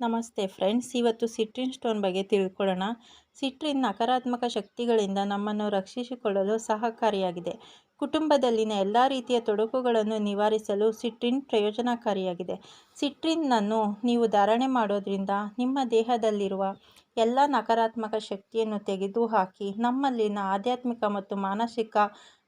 ನಮಸ್ತೆ ಫ್ರೆಂಡ್ಸ್, ಇವತ್ತು citrine stone ಬಗ್ಗೆ ತಿಳ್ಕೊಳ್ಳೋಣ. ಸಿಟ್ರಿನ್ ನಕಾರಾತ್ಮಕ ಶಕ್ತಿಗಳಿಂದ ನಮ್ಮನ್ನು ರಕ್ಷಿಸಿಕೊಳ್ಳಲು ಸಹಕಾರಿಯಾಗಿದೆ. ಕುಟುಂಬದಲ್ಲಿನ ಎಲ್ಲ ರೀತಿಯ ತೊಡಕುಗಳನ್ನು ನಿವಾರಿಸಲು ಸಿಟ್ರಿನ್ ಪ್ರಯೋಜನಕಾರಿಯಾಗಿದೆ. ಸಿಟ್ರಿನ್ನನ್ನು ನೀವು ಧಾರಣೆ ಮಾಡೋದ್ರಿಂದ ನಿಮ್ಮ ದೇಹದಲ್ಲಿರುವ ಎಲ್ಲ ನಕಾರಾತ್ಮಕ ಶಕ್ತಿಯನ್ನು ತೆಗೆದುಹಾಕಿ, ನಮ್ಮಲ್ಲಿನ ಆಧ್ಯಾತ್ಮಿಕ ಮತ್ತು ಮಾನಸಿಕ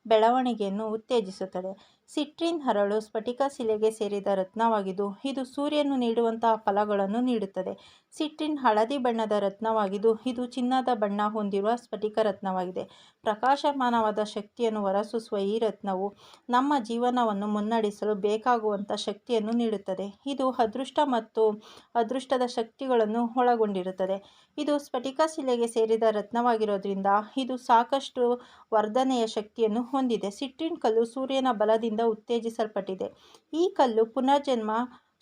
ಬೆಳವಣಿಗೆಯನ್ನು ಉತ್ತೇಜಿಸುತ್ತದೆ. ಸಿಟ್ರಿನ್ ಹರಳು ಸ್ಫಟಿಕ ಶಿಲೆಗೆ ಸೇರಿದ ರತ್ನವಾಗಿದ್ದು, ಇದು ಸೂರ್ಯನು ನೀಡುವಂತಹ ಫಲಗಳನ್ನು ನೀಡುತ್ತದೆ. ಸಿಟ್ರಿನ್ ಹಳದಿ ಬಣ್ಣದ ರತ್ನವಾಗಿದ್ದು, ಇದು ಚಿನ್ನದ ಬಣ್ಣ ಹೊಂದಿರುವ ಸ್ಫಟಿಕ ರತ್ನವಾಗಿದೆ. ಪ್ರಕಾಶಮಾನವಾದ ಶಕ್ತಿಯನ್ನು ಹೊರಸೂಸುವ ಈ ರತ್ನವು ನಮ್ಮ ಜೀವನವನ್ನು ಮುನ್ನಡೆಸಲು ಬೇಕಾಗುವಂಥ ಶಕ್ತಿಯನ್ನು ನೀಡುತ್ತದೆ. ಇದು ಅದೃಷ್ಟ ಮತ್ತು ಅದೃಷ್ಟದ ಶಕ್ತಿಗಳನ್ನು ಒಳಗೊಂಡಿರುತ್ತದೆ. ಇದು ಸ್ಫಟಿಕ ಶಿಲೆಗೆ ಸೇರಿದ ರತ್ನವಾಗಿರೋದ್ರಿಂದ, ಇದು ಸಾಕಷ್ಟು ವರ್ಧನೆಯ ಶಕ್ತಿಯನ್ನು ಹೊಂದಿದೆ. ಸಿಟ್ರಿನ್ ಕಲ್ಲು ಸೂರ್ಯನ ಬಲದಿಂದ ಉತ್ತೇಜಿಸಲ್ಪಟ್ಟಿದೆ. ಈ ಕಲ್ಲು ಪುನರ್ಜನ್ಮ,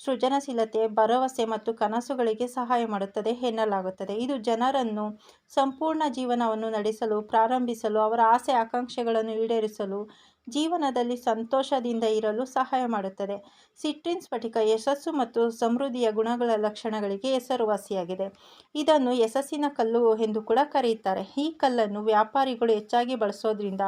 ಸೃಜನಶೀಲತೆ, ಭರವಸೆ ಮತ್ತು ಕನಸುಗಳಿಗೆ ಸಹಾಯ ಮಾಡುತ್ತದೆ ಎನ್ನಲಾಗುತ್ತದೆ. ಇದು ಜನರನ್ನು ಸಂಪೂರ್ಣ ಜೀವನವನ್ನು ನಡೆಸಲು, ಪ್ರಾರಂಭಿಸಲು, ಅವರ ಆಸೆ, ಆಕಾಂಕ್ಷೆಗಳನ್ನು ಈಡೇರಿಸಲು, ಜೀವನದಲ್ಲಿ ಸಂತೋಷದಿಂದ ಇರಲು ಸಹಾಯ ಮಾಡುತ್ತದೆ. ಸಿಟ್ರಿನ್ ಸ್ಫಟಿಕ ಯಶಸ್ಸು ಮತ್ತು ಸಮೃದ್ಧಿಯ ಗುಣಗಳ ಲಕ್ಷಣಗಳಿಗೆ ಹೆಸರುವಾಸಿಯಾಗಿದೆ. ಇದನ್ನು ಯಶಸ್ಸಿನ ಕಲ್ಲು ಎಂದು ಕೂಡ ಕರೆಯುತ್ತಾರೆ. ಈ ಕಲ್ಲನ್ನು ವ್ಯಾಪಾರಿಗಳು ಹೆಚ್ಚಾಗಿ ಬಳಸೋದ್ರಿಂದ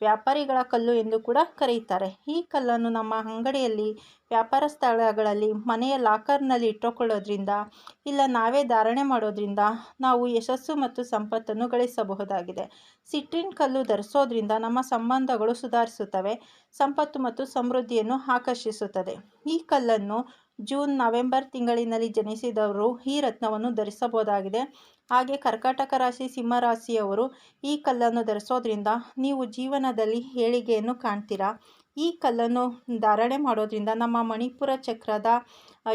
ವ್ಯಾಪಾರಿಗಳ ಕಲ್ಲು ಎಂದು ಕೂಡ ಕರೆಯುತ್ತಾರೆ ಈ ಕಲ್ಲನ್ನು ನಮ್ಮ ಅಂಗಡಿಯಲ್ಲಿ, ವ್ಯಾಪಾರ ಸ್ಥಳಗಳಲ್ಲಿ, ಮನೆಯ ಲಾಕರ್ನಲ್ಲಿ ಇಟ್ಟುಕೊಳ್ಳೋದ್ರಿಂದ, ಇಲ್ಲ ನಾವೇ ಧಾರಣೆ ಮಾಡೋದ್ರಿಂದ ನಾವು ಯಶಸ್ಸು ಮತ್ತು ಸಂಪತ್ತನ್ನು ಗಳಿಸಬಹುದಾಗಿದೆ. ಸಿಟ್ರಿನ್ ಕಲ್ಲು ಧರಿಸೋದ್ರಿಂದ ನಮ್ಮ ಸಂಬಂಧಗಳು ಸುಧಾರಿಸುತ್ತವೆ, ಸಂಪತ್ತು ಮತ್ತು ಸಮೃದ್ಧಿಯನ್ನು ಆಕರ್ಷಿಸುತ್ತದೆ. ಈ ಕಲ್ಲನ್ನು ಜೂನ್, ನವೆಂಬರ್ ತಿಂಗಳಿನಲ್ಲಿ ಜನಿಸಿದವರು ಈ ರತ್ನವನ್ನು ಧರಿಸಬಹುದಾಗಿದೆ. ಹಾಗೆ ಕರ್ಕಾಟಕ ರಾಶಿ ಸಿಂಹ ರಾಶಿಯವರು ಈ ಕಲ್ಲನ್ನು ಧರಿಸೋದ್ರಿಂದ ನೀವು ಜೀವನದಲ್ಲಿ ಏಳಿಗೆಯನ್ನು ಕಾಣ್ತೀರಾ? ಈ ಕಲ್ಲನ್ನು ಧಾರಣೆ ಮಾಡೋದ್ರಿಂದ ನಮ್ಮ ಮಣಿಪುರ ಚಕ್ರದ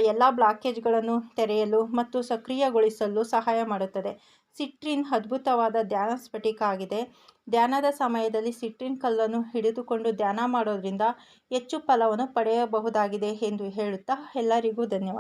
ಎಲ್ಲ ಬ್ಲಾಕೇಜ್ಗಳನ್ನು ತೆರೆಯಲು ಮತ್ತು ಸಕ್ರಿಯಗೊಳಿಸಲು ಸಹಾಯ ಮಾಡುತ್ತದೆ. ಸಿಟ್ರಿನ್ ಅದ್ಭುತವಾದ ಧ್ಯಾನ ಸ್ಫಟಿಕ ಆಗಿದೆ. ಧ್ಯಾನದ ಸಮಯದಲ್ಲಿ ಸಿಟ್ರಿನ್ ಕಲ್ಲನ್ನು ಹಿಡಿದುಕೊಂಡು ಧ್ಯಾನ ಮಾಡೋದ್ರಿಂದ ಹೆಚ್ಚು ಫಲವನ್ನು ಪಡೆಯಬಹುದಾಗಿದೆ ಎಂದು ಹೇಳುತ್ತಾ ಎಲ್ಲರಿಗೂ ಧನ್ಯವಾದ.